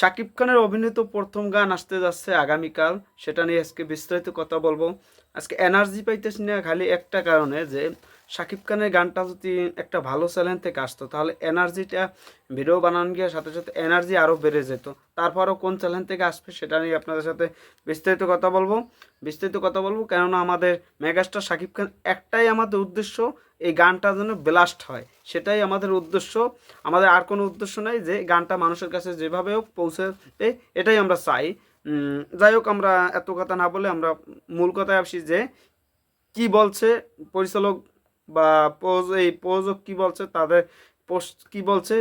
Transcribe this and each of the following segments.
শাকিব খানের অভিনীত প্রথম গান আসতে যাচ্ছে আগামীকাল। সেটা নিয়ে আজকে বিস্তারিত কথা বলব। আজকে এনার্জি পাইতেছি না খালি একটা কারণে যে শাকিব খানের গানটা যদি একটা ভালো চ্যানেল থেকে আসতো, তাহলে এনার্জিটা ভিডিও বানানো গিয়ে সাথে সাথে এনার্জি আরও বেড়ে যেত। তারপরও কোন চ্যানেল থেকে আসবে সেটা নিয়ে আপনাদের সাথে বিস্তারিত কথা বলব। বিস্তারিত কথা বলব কেননা আমাদের মেগাস্টার শাকিব খান একটাই আমাদের উদ্দেশ্য এই গানটা যেন ব্লাস্ট হয়। সেটাই আমাদের উদ্দেশ্য। আমাদের আর কোনো উদ্দেশ্য নেই যে গানটা মানুষের কাছে যেভাবে হোক পৌঁছে এটাই আমরা চাই। যাই হোক, আমরা এত কথা না বলে আমরা মূল কথায় আসি যে, কি বলছে পরিচালক বা পোজ এই প্রযোজক কি বলছে তাদের পোস্ট কি বলছে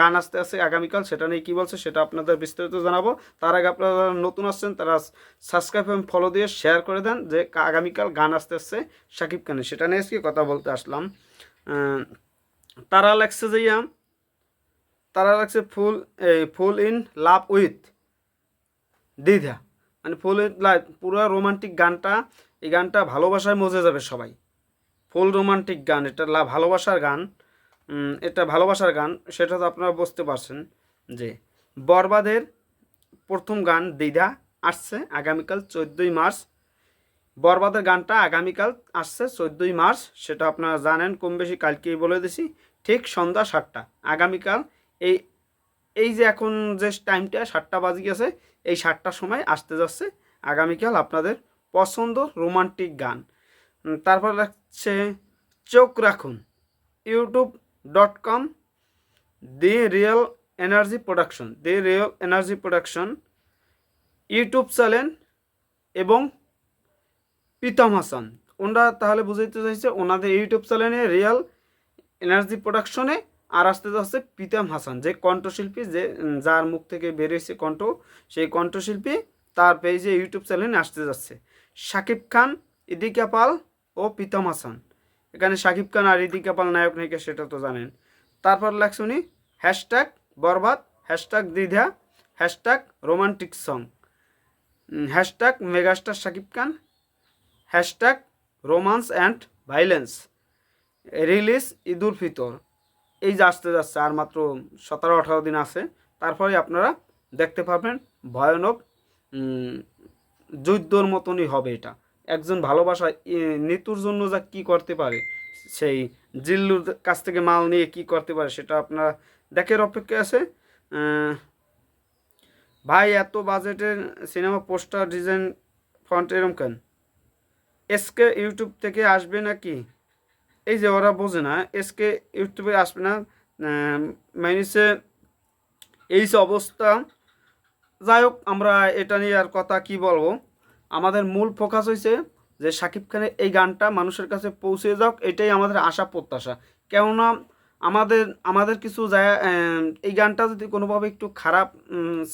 গান আসতে আসতে আগামীকাল সেটা নিয়ে কি বলছে সেটা আপনাদের বিস্তারিত জানাব। তার আগে আপনারা নতুন আসছেন তারা সাবস্ক্রাইব এবং ফলো দিয়ে শেয়ার করে দেন যে আগামীকাল গান আসতে আসছে শাকিব খানের সেটা নিয়ে আজকে কথা বলতে আসলাম। তারা লাগছে যে ইয়া, তারা লাগছে ফুল এই ফুল ইন লাভ উইথ দ্বিধা মানে ফুল উইথ লাভ পুরো রোমান্টিক গানটা এই গানটা ভালোবাসায় মজে যাবে সবাই। ফুল রোমান্টিক গান, এটা লা ভালোবাসার গান। এটা ভালোবাসার গান, সেটা তো আপনারা বুঝতে পারছেন যে বরবাদের প্রথম গান দ্বিধা আসছে আগামীকাল চোদ্দোই মার্চ। বরবাদের গানটা আগামীকাল আসছে চোদ্দোই মার্চ, সেটা আপনারা জানেন, কম বেশি কালকেই বলে দিছি, ঠিক সন্ধ্যা সাতটা। আগামীকাল এই এই যে এখন যে টাইমটা সাতটা বাজে গেছে, এই সাতটার সময় আসতে যাচ্ছে আগামীকাল আপনাদের পছন্দ রোমান্টিক গান। তারপর লাগছে চোখ রাখুন। YouTube dot com, the real energy production, the real energy production, YouTube channel এবং প্রীতম হাসান। ওনারা তাহলে বুঝাইতে চাইছে, ওনাদের ইউটিউব চ্যানেলে রিয়েল এনার্জি প্রোডাকশনে আর আসতে যাচ্ছে প্রীতম হাসান, যে কণ্ঠশিল্পী, যে যার মুখ থেকে বেরিয়েছে কণ্ঠ, সেই কণ্ঠশিল্পী তার পেজে ইউটিউব চ্যানেলে আসতে যাচ্ছে। শাকিব খান, ইদিকা পাল ও প্রীতম হাসান। এখানে শাকিব খান আর ইদিকা পাল নায়ক নায়িকা সেটা তো জানেন। তারপর লাগছে উনি হ্যাশট্যাগ বরবাদ হ্যাশট্যাগ দ্বিধা hashtag romantic song hashtag megastar Shakib Khan hashtag romance and violence release Eidul Fitr. এই যে আসতে যাচ্ছে আর মাত্র সতেরো আঠারো দিন আছে, তারপরে আপনারা দেখতে পাবেন ভয়ানক যুদ্ধর মতনই হবে এটা। একজন ভালোবাসা নিতুর জন্য যা কি করতে পারে, সেই জিল্লুর কাছ থেকে মাল নিয়ে কি করতে পারে সেটা আপনারা দেখের অপেক্ষা আছে। ভাই, এত বাজেটের সিনেমা, পোস্টার, ডিজাইন, ফন্ট এরম কেন? এসকে ইউটিউব থেকে আসবে নাকি? এই যে ওরা বোঝে না এসকে ইউটিউবে আসবে না মাইনিসে এই অবস্থা, যাই হোক, আমরা এটা নিয়ে আর কথা কি বলব? আমাদের মূল ফোকাস হয়েছে যে শাকিব খানের এই গানটা মানুষের কাছে পৌঁছে যাওক এটাই আমাদের আশা, প্রত্যাশা। কেননা আমাদের আমাদের কিছু যায় এই গানটা যদি কোনোভাবে একটু খারাপ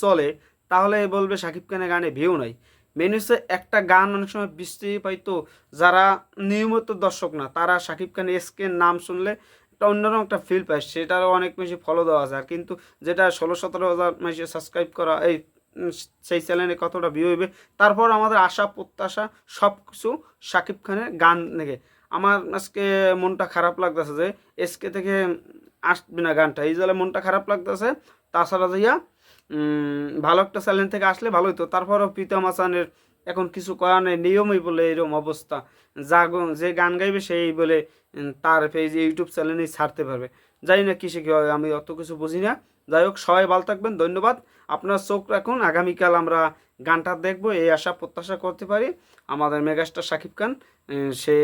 চলে, তাহলে বলবে শাকিব খানের গানে ভিউ নাই। মেন হচ্ছে একটা গান, অনেক সময় বৃষ্টি পাইতো, যারা নিয়মিত দর্শক না, তারা শাকিব খান এসকে নাম শুনলে একটা অন্যরকম একটা ফিল পায়, সেটারও অনেক বেশি ফলো দেওয়া যায় কিন্তু যেটা ষোলো সতেরো হাজার মাসে সাবস্ক্রাইব করা, এই সেই চ্যানেলে কতটা ভিউ হইবে। তারপর আমাদের আশা, প্রত্যাশা সব কিছু শাকিব খানের গান দেখে। আমার আজকে মনটা খারাপ লাগতেছে যে এসকে থেকে আসবে না গানটা। এই জলে মনটা খারাপ লাগতেছে, তাছাড়া যাইয়া ভালো একটা চ্যানেল থেকে আসলে ভালো হতো তারপরও প্রীতম হাসানের এখন কিছু করার নেই, নিয়মই বলে এরকম অবস্থা। যা যে গান গাইবে সেই বলে তার পেজ ইউটিউব চ্যানেলেই ছাড়তে পারবে। জানি না কিসে কী হয় আমি অত কিছু বুঝি না। যাই হোক, সবাই ভালো থাকবেন, ধন্যবাদ। আপনার চোখ রাখুন, আগামীকাল আমরা গানটা দেখব, এই আশা প্রত্যাশা করতে পারি। আমাদের মেগাস্টার শাকিব খান সে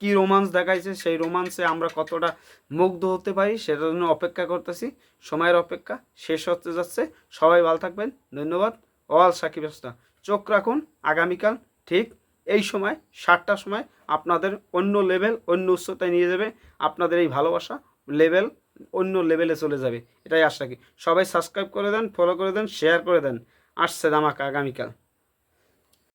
কি রোমান্স দেখাইছে, সেই রোমান্সে আমরা কতটা মুগ্ধ হতে পারি, সেটার জন্য অপেক্ষা করতেছি, সময়ের অপেক্ষা শেষ হতে যাচ্ছে। সবাই ভালো থাকবেন, ধন্যবাদ। অল সাকিব হাসনা, চোখ রাখুন, আগামীকাল ঠিক এই সময়, সাতটার সময় আপনাদের অন্য লেভেল অন্য উচ্চতায় নিয়ে যাবে। আপনাদের এই ভালোবাসা লেভেল অন্য লেভেলে চলে যাবে। এটাই আশা রাখি। সবাই সাবস্ক্রাইব করে দেন ফলো করে দেন শেয়ার করে দেন। আসছে দামাকা আগামীকাল।